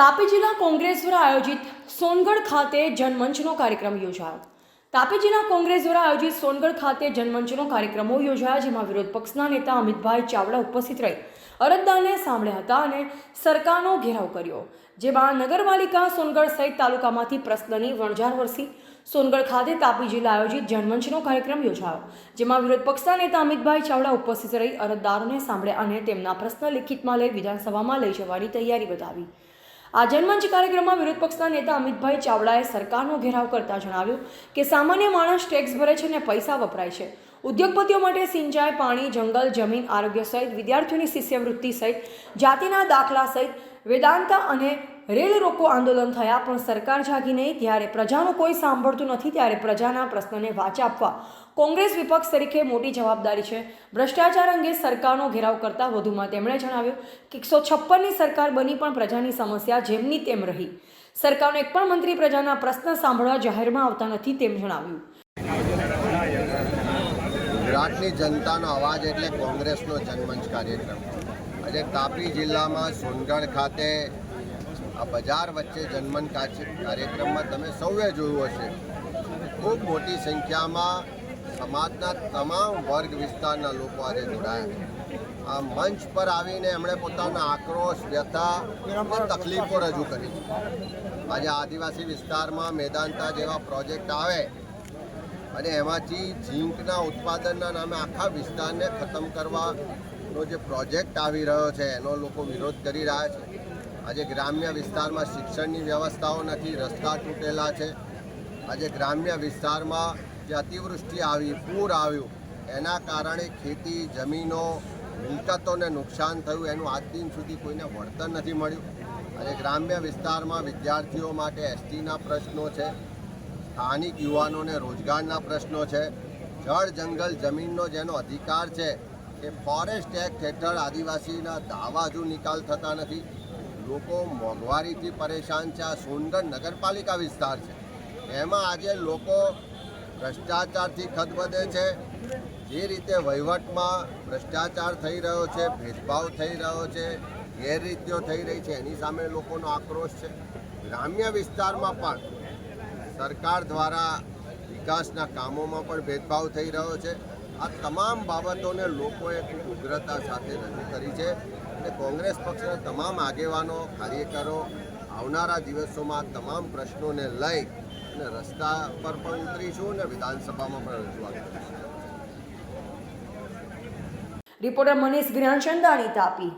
તાપી જિલ્લા કોંગ્રેસ દ્વારા આયોજિત સોનગઢ ખાતે જનમંચનો કાર્યક્રમ યોજાયો. તાપી જિલ્લા કોંગ્રેસ દ્વારા આયોજિત સોનગઢ ખાતે જનમંચનો કાર્યક્રમો યોજાયા, જેમાં વિરોધ પક્ષના નેતા અમિતભાઈ ચાવડા ઉપસ્થિત રહી અરજદારને સાંભળ્યા હતા અને સરકારનો ઘેરાવ કર્યો, જેમાં નગરપાલિકા સોનગઢ સહિત તાલુકામાંથી પ્રશ્નની વણઝાર વરસી. સોનગઢ ખાતે તાપી જિલ્લા આયોજિત જનમંચનો કાર્યક્રમ યોજાયો, જેમાં વિરોધ પક્ષના નેતા અમિતભાઈ ચાવડા ઉપસ્થિત રહી અરજદારોને સાંભળ્યા અને તેમના પ્રશ્ન લિખિતમાં લઈ વિધાનસભામાં લઈ જવાની તૈયારી બતાવી. આ જનમંચ કાર્યક્રમમાં વિરોધ પક્ષના નેતા અમિતભાઈ ચાવડાએ સરકારનો ઘેરાવ કરતા જણાવ્યું કે સામાન્ય માણસ ટેક્સ ભરે છે અને પૈસા વપરાય છે. ઉદ્યોગપતિઓ માટે સિંચાઈ, પાણી, જંગલ, જમીન, આરોગ્ય સહિત વિદ્યાર્થીઓની શિષ્યવૃત્તિ સહિત, જાતિના દાખલા સહિત, વેદાંતા અને રેલ રોકો આંદોલન થયા, પણ સરકાર જાગી નહીં, ત્યારે પ્રજાનું કોઈ સાંભળતું નથી, ત્યારે પ્રજાના પ્રશ્નને વાચા આપવા કોંગ્રેસ વિપક્ષ તરીકે મોટી જવાબદારી છે. ભ્રષ્ટાચાર અંગે સરકારનો ઘેરાવ કરતાં વધુમાં તેમણે જણાવ્યું કે એકસો છપ્પનની સરકાર બની પણ પ્રજાની સમસ્યા જેમની તેમ રહી. સરકારનો એક પણ મંત્રી પ્રજાના પ્રશ્ન સાંભળવા જાહેરમાં આવતા નથી તેમ જણાવ્યું. ગુજરાતની જનતાનો અવાજ એટલે કોંગ્રેસનો જનમંચ કાર્યક્રમ. આજે તાપી જિલ્લામાં સોનગઢ ખાતે આ બજાર વચ્ચે જનમંચ કાર્યક્રમમાં તમે સૌએ જોયું હશે. ખૂબ મોટી સંખ્યામાં સમાજના તમામ વર્ગ વિસ્તારના લોકો આજે જોડાયા આ મંચ પર આવીને એમણે પોતાના આક્રોશ, વ્યથા તકલીફો રજૂ કરી આજે આદિવાસી વિસ્તારમાં મેદાંતા જેવા પ્રોજેક્ટ આવે અને એમાંથી ઝીંકના ઉત્પાદનના નામે આખા વિસ્તારને ખતમ કરવાનો જે પ્રોજેક્ટ આવી રહ્યો છે, એનો લોકો વિરોધ કરી રહ્યા છે. આજે ગ્રામ્ય વિસ્તારમાં શિક્ષણની વ્યવસ્થાઓ નથી, રસ્તા તૂટેલા છે. આજે ગ્રામ્ય વિસ્તારમાં જે અતિવૃષ્ટિ આવી, પૂર આવ્યું, એના કારણે ખેતી, જમીનો, મિલકતોને નુકસાન થયું. એનું આજ દિન સુધી કોઈને વળતર નથી મળ્યું. અને ગ્રામ્ય વિસ્તારમાં વિદ્યાર્થીઓ માટે એસટીના પ્રશ્નો છે, સ્થાનિક યુવાનોને રોજગારના પ્રશ્નો છે, જળ, જંગલ, જમીનનો જેનો અધિકાર છે એ ફોરેસ્ટ એક્ટ હેઠળ આદિવાસીના દાવા હજુ નિકાલ થતા નથી. લોકો મોંઘવારીથી પરેશાન છે. આ સોનગઢ નગરપાલિકા વિસ્તાર છે. એમાં આજે લોકો ભ્રષ્ટાચારથી ખદબદે છે. જે રીતે વહીવટમાં ભ્રષ્ટાચાર થઈ રહ્યો છે, ભેદભાવ થઈ રહ્યો છે, ગેરરીતિઓ થઈ રહી છે, એની સામે લોકોનો આક્રોશ છે. ગ્રામ્ય વિસ્તારમાં પણ સરકાર દ્વારા વિકાસના કામોમાં પણ ભેદભાવ થઈ રહ્યો છે. આ તમામ બાબતોને લોકોએ ખૂબ ઉગ્રતા સાથે રજૂ કરી છે અને કોંગ્રેસ પક્ષના તમામ આગેવાનો, કાર્યકરો આવનારા દિવસોમાં તમામ પ્રશ્નોને લઈ અને રસ્તા પર પણ ઉતરીશું અને વિધાનસભામાં પણ રજૂઆત કરીશું રિપોર્ટર મનીષ જ્ઞાનચંદાણી તાપી.